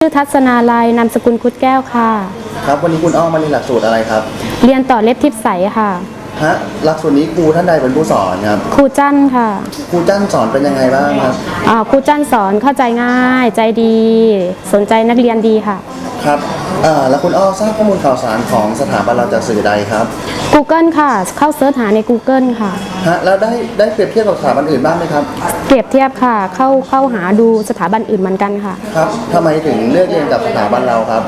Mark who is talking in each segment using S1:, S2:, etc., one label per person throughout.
S1: ชื่อทัศนาลัยนามสกุลคุดแก้วค่ะ
S2: ครับวันนี้คุณอ้อมมาเรียนหลักสูตรอะไรครับ
S1: เรียนต่อเล็บทิพย์ใสค่ะ
S2: ฮะหลักสูตรนี้ครูท่านใดเป็นผู้สอนครับ
S1: ครูจันค่ะ
S2: ครูจ้างสอนเป็นยังไงบ้างครับ
S1: อ่าครูจันสอนเข้าใจง่าย ใจดี สนใจนักเรียนดีค่ะ
S2: ครับอ่าแล้วคุณอ้อทราบข้อมูลข่าวสารของสถาบันเราจากสื่อใดครับ
S1: Google ค่ะ เข้าเสิร์ชหาใน Google ค่ะ
S2: ฮะแล้วได้ได้เปรียบเทียบกับสถาบันอื่นบ้างไหมครับ
S1: เปรียบเทียบค่ะ เข้าเข้าหาดูสถาบันอื่นเหมือนกันค่ะ
S2: ครับทำไมถึงเลือกเรียนกับสถาบันเราครับ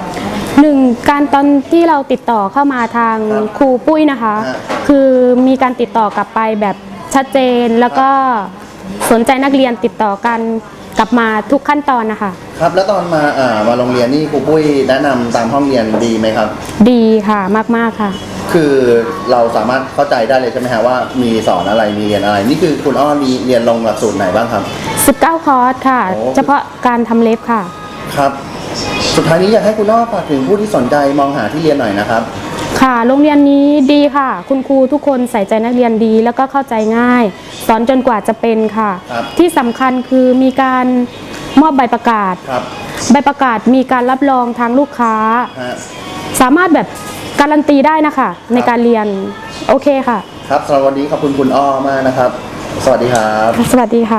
S1: หนึ่งการตอนที่เราติดต่อเข้ามาทาง
S2: ครับ
S1: ครูปุ้ยนะคะ
S2: ฮะ
S1: คือมีการติดต่อกลับไปแบบชัดเจนแล้วก็สนใจนักเรียนติดต่อกัน กลับมาทุกขั้นตอนนะคะ
S2: ครับแล้วตอนมาอ่ามาโรงเรียนนี่ครูปุ้ยแนะนำตามห้องเรียนดีไหมครับ
S1: ดีค่ะมากๆค่ะ
S2: คือเราสามารถเข้าใจได้เลยใช่ไหมฮะว่ามีสอนอะไรมีเรียนอะไร นี่คือคุณอ้อมีเรียนลงหลักสูตรไหนบ้างครับ
S1: 19 คอร์สค่ะ
S2: โอ้
S1: เฉพาะการทำเล็บค่ะ
S2: ครับ สุดท้ายนี้อยากให้คุณอ้อฝากถึงผู้ที่สนใจมองหาที่เรียนหน่อยนะครับ
S1: ค่ะ โรงเรียนนี้ดีค่ะ คุณครูทุกคนใส่ใจนักเรียนดี แล้วก็เข้าใจง่าย สอนจนกว่าจะเป็นค่ะ
S2: ครับ
S1: ที่สำคัญคือมีการมอบใบประกาศ
S2: ครับ
S1: ใบประกาศมีการรับรองทางลูกค้า
S2: ฮะ
S1: สามารถแบบการันตีได้นะคะ ในการเรียน โอเคค่ะ
S2: ครับสำหรับวันนี้ขอบคุณคุณอ้อมากนะครับ สวัสดีครับ
S1: สวัสดีค่ะ